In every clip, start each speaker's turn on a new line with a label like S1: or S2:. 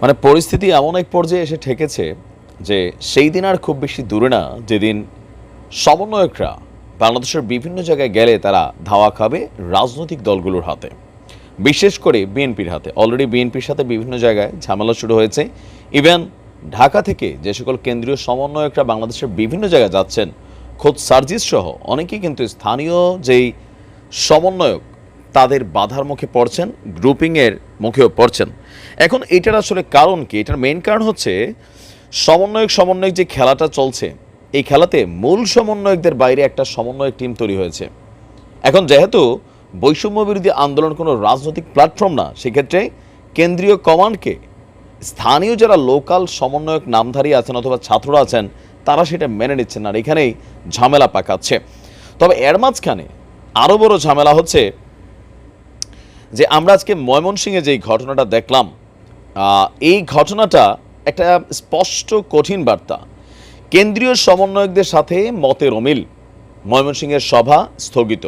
S1: মানে পরিস্থিতি এমন এক পর্যায়ে এসে ঠেকেছে যে সেই দিন আর খুব বেশি দূরে না, যেদিন সমন্বয়করা বাংলাদেশের বিভিন্ন জায়গায় গেলে তারা ধাওয়া খাবে রাজনৈতিক দলগুলোর হাতে, বিশেষ করে বিএনপির হাতে। অলরেডি বিএনপির সাথে বিভিন্ন জায়গায় ঝামেলা শুরু হয়েছে। ইভেন ঢাকা থেকে যে সকল কেন্দ্রীয় সমন্বয়করা বাংলাদেশের বিভিন্ন জায়গায় যাচ্ছেন, খোদ সার্জিস সহ অনেকেই কিন্তু স্থানীয় যেই সমন্বয়ক তাদের বাধার মুখে পড়ছেন গ্রুপিংয়ের মুখেও পড়ছেন। এখন এটার আসলে কারণ কি? এটার মেন কারণ হচ্ছে সমন্বয়ক সমন্বয়ক যে খেলাটা চলছে, এই খেলাতে মূল সমন্বয়কদের বাইরে একটা সমন্বয়ক টিম তৈরি হয়েছে। এখন যেহেতু বৈষম্য বিরোধী আন্দোলন কোনো রাজনৈতিক প্ল্যাটফর্ম না, সেক্ষেত্রে কেন্দ্রীয় কমান্ডকে স্থানীয় যারা লোকাল সমন্বয়ক নামধারী আছেন অথবা ছাত্ররা আছেন, তারা সেটা মেনে নিচ্ছেন না। আর এখানেই ঝামেলা পাকাচ্ছে। তবে এর মাঝখানে আরও বড় ঝামেলা হচ্ছে যে আমরা আজকে ময়মনসিংহে যেই ঘটনাটা দেখলাম এই ঘটনাটা একটা স্পষ্ট কঠিন বার্তা। কেন্দ্রীয় সমন্বয়কদের সাথে মতের অমিল। ময়মনসিংহের সভা স্থগিত।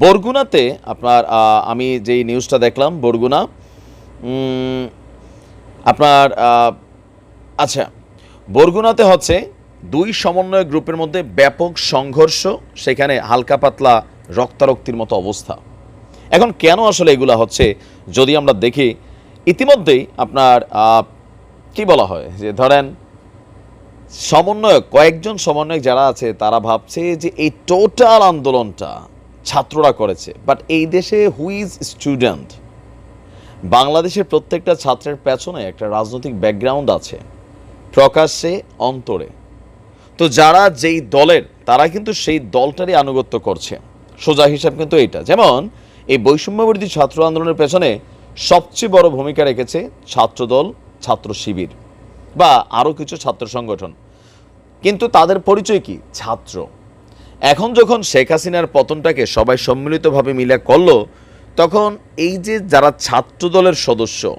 S1: বরগুনাতে আপনার আমি যেই নিউজটা দেখলাম, বরগুনা আপনার আচ্ছা বরগুনাতে হচ্ছে দুই সমন্বয় গ্রুপের মধ্যে ব্যাপক সংঘর্ষ, সেখানে হালকা পাতলা রক্তারক্তির মতো অবস্থা। এখন কেন আসলে এগুলা হচ্ছে, যদি আমরা দেখি ইতিমধ্যেই আপনার কি বলা হয়? যে ধরেন, সমন্বয়ক, কয়েকজন সমন্বয়ক যারা আছে, তারা ভাবছে যে এই টোটাল আন্দোলনটা ছাত্ররা করেছে। বাট এই দেশে হুইজ স্টুডেন্ট বাংলাদেশের প্রত্যেকটা ছাত্রের পেছনে একটা রাজনৈতিক ব্যাকগ্রাউন্ড আছে, প্রকাশ্যে, অন্তরে। তো যারা যেই দলের, তারা কিন্তু সেই দলটারই আনুগত্য করছে। সোজা হিসাব কিন্তু এইটা। যেমন, এই বৈষম্যবিরোধী ছাত্র আন্দোলনের পেছনে সবচেয়ে বড় ভূমিকা রেখেছে ছাত্রদল, ছাত্র শিবির বা আরও কিছু ছাত্র সংগঠন। কিন্তু তাদের পরিচয় কি? ছাত্র। এখন যখন শেখ হাসিনার পতনটাকে সবাই সম্মিলিতভাবে মিলে করল, তখন এই যে যারা ছাত্র দলের সদস্য,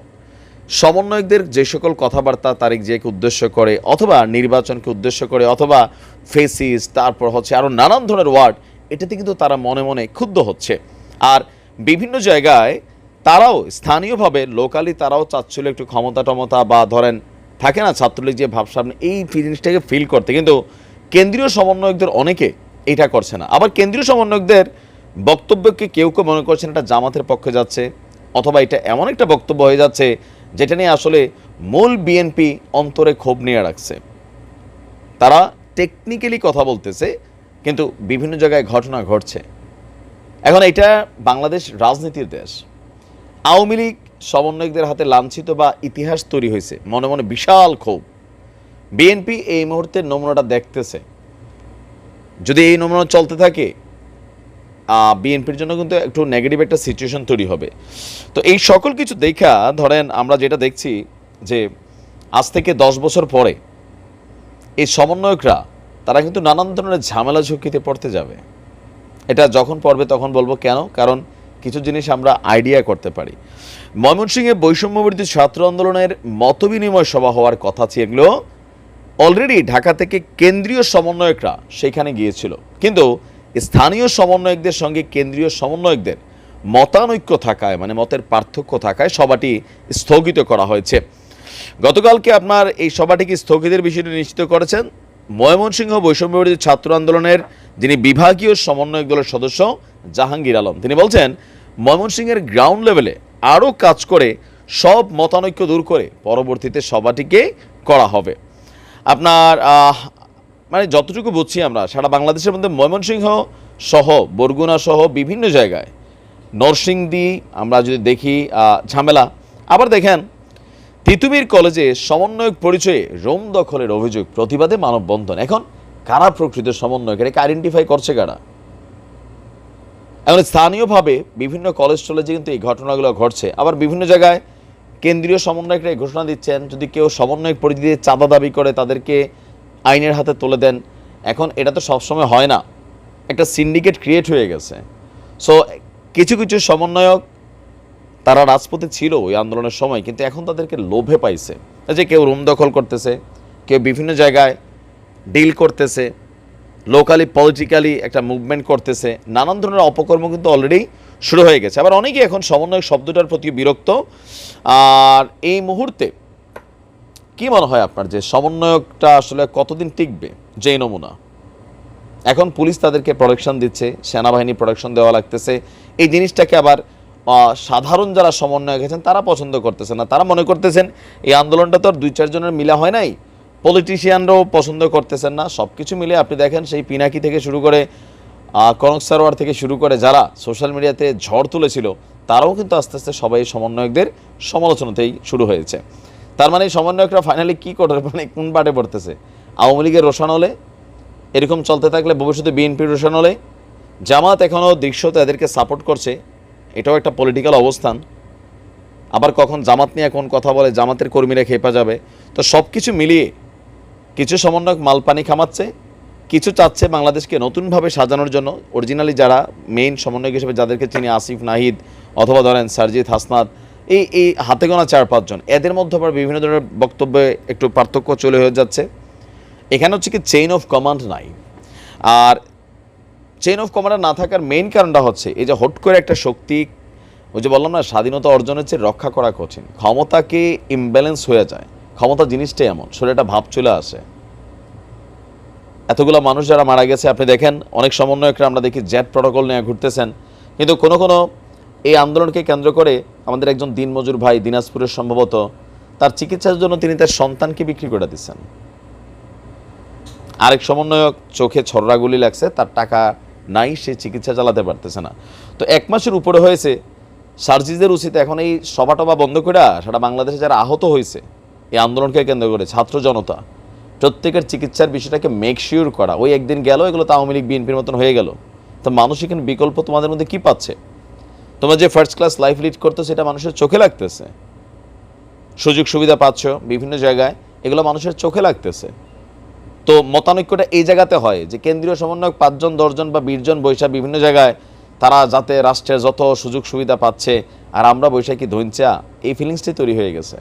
S1: সমন্বয়কদের যে সকল কথাবার্তা তারিখ জিয়াকে উদ্দেশ্য করে অথবা নির্বাচনকে উদ্দেশ্য করে অথবা ফেসিস, তারপর হচ্ছে আরও নানান ধরনের ওয়ার্ড, এটাতে কিন্তু তারা মনে মনে ক্ষুব্ধ হচ্ছে। আর বিভিন্ন জায়গায় তারাও স্থানীয়ভাবে লোকালি তারাও চাচ্ছিল একটু ক্ষমতা টমতা বা ধরেন থাকে না ছাত্রলীগ যে ভাবসামনে এই জিনিসটাকে ফিল করতে। কিন্তু কেন্দ্রীয় সমন্বয়কদের অনেকে এটা করছে না। আবার কেন্দ্রীয় সমন্বয়কদের বক্তব্যকে কেউ কেউ মনে করছেন এটা জামাতের পক্ষে যাচ্ছে, অথবা এটা এমন একটা বক্তব্য হয়ে যাচ্ছে, যেটা নিয়ে আসলে মূল বিএনপি অন্তরে ক্ষোভ নিয়ে রাখছে। তারা টেকনিক্যালি কথা বলতেছে, কিন্তু বিভিন্ন জায়গায় ঘটনা ঘটছে। এখন এটা বাংলাদেশ রাজনীতির দেশ। আওয়ামী লীগ সমন্বয়কদের হাতে লাঞ্ছিত বা ইতিহাস তৈরি হয়েছে। মনে মনে বিশাল ক্ষোভ। বিএনপি এই মুহূর্তে নমুনাটা দেখতেছে। যদি এই নমুনা চলতে থাকে বিএনপির জন্য কিন্তু একটু নেগেটিভ একটা সিচুয়েশন তৈরি হবে। তো এই সকল কিছু দেখা, ধরেন আমরা যেটা দেখছি যে, আজ থেকে দশ বছর পরে এই সমন্বয়করা, তারা কিন্তু নানান ধরনের ঝামেলা ঝুঁকিতে পড়তে যাবে। এটা যখন পড়বে তখন বলব কেন? কারণ কিছু জিনিস আমরা আইডিয়া করতে পারি। ময়মনসিংহে বৈষম্যবিরোধী ছাত্র আন্দোলনের মতবিনিময় সভা হওয়ার কথা ছিল। অলরেডি ঢাকা থেকে কেন্দ্রীয় সমন্বয়করা সেখানে গিয়েছিল। কিন্তু স্থানীয় সমন্বয়কদের সঙ্গে কেন্দ্রীয় সমন্বয়কদের মতানৈক্য থাকায় মানে মতের পার্থক্য থাকায় সভাটি স্থগিত করা হয়েছে। গতকালকে আপনার এই সভাটিকে স্থগিতের বিষয়টি নিশ্চিত করেছেন ময়মনসিংহ বৈষম্যবিরোধী ছাত্র আন্দোলনের যিনি বিভাগীয় সমন্বয়ক দলের সদস্য, জাহাঙ্গীর আলম। তিনি বলছেন ময়মনসিংহের গ্রাউন্ড লেভেলে আরও কাজ করে সব মতানৈক্য দূর করে পরবর্তীতে সভাটিকে করা হবে। আপনার মানে যতটুকু বুঝছি আমরা, সারা বাংলাদেশের মধ্যে ময়মনসিংহ সহ, বরগুনা সহ বিভিন্ন জায়গায় নরসিংদী, আমরা যদি দেখি ঝামেলা। আবার দেখেন, তিতুমির কলেজে সমন্বয়ক পরিচয়ে রোম দখলের অভিযোগ প্রতিবাদে মানববন্ধন। এখন কারা প্রকৃত সমন্বয়ক? এটাকে আইডেন্টিফাই করছে কারা? এখন স্থানীয়ভাবে বিভিন্ন কলেজ চলেছে কিন্তু এই ঘটনাগুলো ঘটছে। আবার বিভিন্ন জায়গায় কেন্দ্রীয় সমন্বয়করা এই ঘোষণা দিচ্ছেন, যদি কেউ সমন্বয়ক পরিধি দিয়ে চাঁদা দাবি করে তাদেরকে আইনের হাতে তুলে দেন, এখন এটা তো সবসময় হয় না। একটা সিন্ডিকেট ক্রিয়েট হয়ে গেছে। সো কিছু কিছু সমন্বয়ক তারা রাজপথে ছিল ওই আন্দোলনের সময়, কিন্তু এখন তাদেরকে লোভে পাইছে। যে কেউ রুম দখল করতেছে, কেউ বিভিন্ন জায়গায় ডিল করতেছে লোকালি পলিটিক্যালি একটা মুভমেন্ট করতেছে। নানান ধরনের অপকর্ম কিন্তু অলরেডি শুরু হয়ে গেছে। আবার অনেকেই এখন সমন্বয় শব্দটার প্রতি বিরক্ত। আর এই মুহূর্তে কি মনে হয় আপনার যে সমন্বয়কটা আসলে কতদিন টিকবে? যেই নমুনা। এখন পুলিশ তাদেরকে প্রোটেকশন দিচ্ছে, সেনাবাহিনী প্রোটেকশন দেওয়া লাগতেছে। এই জিনিসটাকে আবার সাধারণ যারা সমন্বয়ক আছেন, তারা পছন্দ করতেছে না। তারা মনে করতেছেন, এই আন্দোলনটা তো আর দুই চারজনের মিলা হয় নাই। পলিটিশিয়ানরাও পছন্দ করতেছেন না। সব কিছু মিলে আপনি দেখেন সেই পিনাকি থেকে শুরু করে কনক সারোয়ার থেকে শুরু করে যারা সোশ্যাল মিডিয়াতে ঝড় তুলেছিল, তারাও কিন্তু আস্তে আস্তে সবাই সমন্বয়কদের সমালোচনাতেই শুরু হয়েছে। তার মানে সমন্বয়করা ফাইনালি কী করে মানে কোন বাটে পড়তেছে? আওয়ামী লীগের রোশন হলে, এরকম চলতে থাকলে ভবিষ্যতে বিএনপির রোশন হলে, জামাত এখনও দৃশ্য তাদেরকে সাপোর্ট করছে, এটাও একটা পলিটিক্যাল অবস্থান। আবার কখন জামাত নিয়ে কোন কথা বলে, জামাতের কর্মীরা খেপা যাবে। তো সব কিছু মিলিয়ে কিছু সমন্বয়ক মালপানি খামাচ্ছে, কিছু চাচ্ছে বাংলাদেশকে নতুনভাবে সাজানোর জন্য। অরিজিনালি যারা মেইন সমন্বয়ক হিসেবে যাদেরকে চিনি আসিফ, নাহিদ অথবা ধরেন সারজিৎ, হাসনাত, এই এই হাতে গোনা চার পাঁচজন এদের মধ্যে আবার বিভিন্ন ধরনের বক্তব্যে একটু পার্থক্য চলে হয়ে যাচ্ছে। এখানে হচ্ছে কি চেইন অফ কমান্ড নাই। আর চেইন অফ কমান্ড না থাকার মেইন কারণটা হচ্ছে, এই যে হট করে একটা শক্তি, ওই যে বললাম না, স্বাধীনতা অর্জনের চেয়ে রক্ষা করা কঠিন, ক্ষমতাকে ইমব্যালেন্স হয়ে যায়। ক্ষমতা জিনিসটাই এমন শরীরে একটা ভাব চলে আসে। এতগুলো মানুষ যারা মারা গেছে, আপনি দেখেন, অনেক সমন্বয়করা আমরা দেখি জেট প্রটোকল নিয়ে ঘুরতেছেন। কিন্তু কোনো কোনো এই আন্দোলনকে কেন্দ্র করে আমাদের একজন দিনমজুর ভাই দিনাজপুরের সম্ভবত তার চিকিৎসার জন্য তিনি তার সন্তানকে বিক্রি করে দিচ্ছেন। আরেক সমন্বয়ক চোখে ছড়রাগুলি লাগছে, তার টাকা নাই, সে চিকিৎসা চালাতে পারতেছে না। তো এক মাসের উপরে হয়েছে সার্জিদের উচিত এখন এই সভা টভা বন্ধ করে সারা বাংলাদেশে যারা আহত হয়েছে এই আন্দোলনকে কেন্দ্র করে ছাত্র জনতা প্রত্যেকের চিকিৎসার বিষয়টাকে মেক শিওর করা। ওই একদিন গেল, এগুলো তো আওয়ামী লীগ, বিএনপির মতন হয়ে গেল। তো মানুষ এখানে বিকল্প তোমাদের মধ্যে কি পাচ্ছে? তোমরা যে ফার্স্ট ক্লাস লাইফ লিড করতে সেটা মানুষের চোখে লাগতেছে। সুযোগ সুবিধা পাচ্ছ বিভিন্ন জায়গায়, এগুলো মানুষের চোখে লাগতেছে। তো মতানৈক্যটা এই জায়গাতে হয় যে কেন্দ্রীয় সমন্বয়ক পাঁচজন, দশজন বা বিশজন বৈশা বিভিন্ন জায়গায় তারা যাতে রাষ্ট্রের যত সুযোগ সুবিধা পাচ্ছে, আর আমরা বৈশাখী ধৈঞ্চা এই ফিলিংসটাই তৈরি হয়ে গেছে।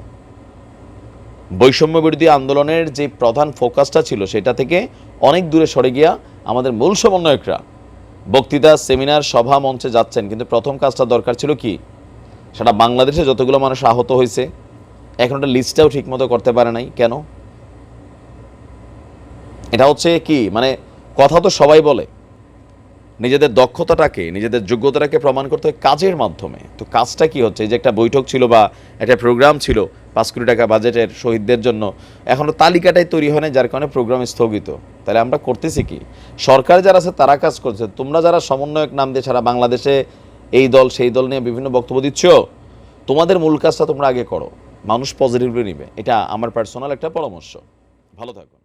S1: বৈষম্য বিরোধী আন্দোলনের যে প্রধান ফোকাসটা ছিল সেটা থেকে অনেক দূরে সরে গিয়া আমাদের মূল সমন্বয়করা বক্তৃতা, সেমিনার, সভা মঞ্চে যাচ্ছেন। কিন্তু প্রথম কাজটা দরকার ছিল কি? সেটা বাংলাদেশে যতগুলো মানুষ আহত হয়েছে, এখন একটা লিস্টটাও ঠিকমতো করতে পারে নাই। কেন? এটা হচ্ছে কি? মানে কথা তো সবাই বলে। নিজেদের দক্ষতাটাকে, নিজেদের যোগ্যতাটাকে প্রমাণ করতে হয় কাজের মাধ্যমে। তো কাজটা কি হচ্ছে? যে একটা বৈঠক ছিল বা একটা প্রোগ্রাম ছিল পাঁচ কোটি টাকা বাজেটের শহীদদের জন্য এখনও তালিকাটাই তৈরি হয় যার কারণে প্রোগ্রাম স্থগিত। তাহলে আমরা করতেছি কি? সরকার যারা আছে, তারা কাজ করছে। তোমরা যারা সমন্বয়ক নাম দিয়ে সারা বাংলাদেশে এই দল, সেই দল নিয়ে বিভিন্ন বক্তব্য দিচ্ছ, তোমাদের মূল কাজটা তোমরা আগে করো। মানুষ পজিটিভলি নিবে। এটা আমার পার্সোনাল একটা পরামর্শ। ভালো থাকো।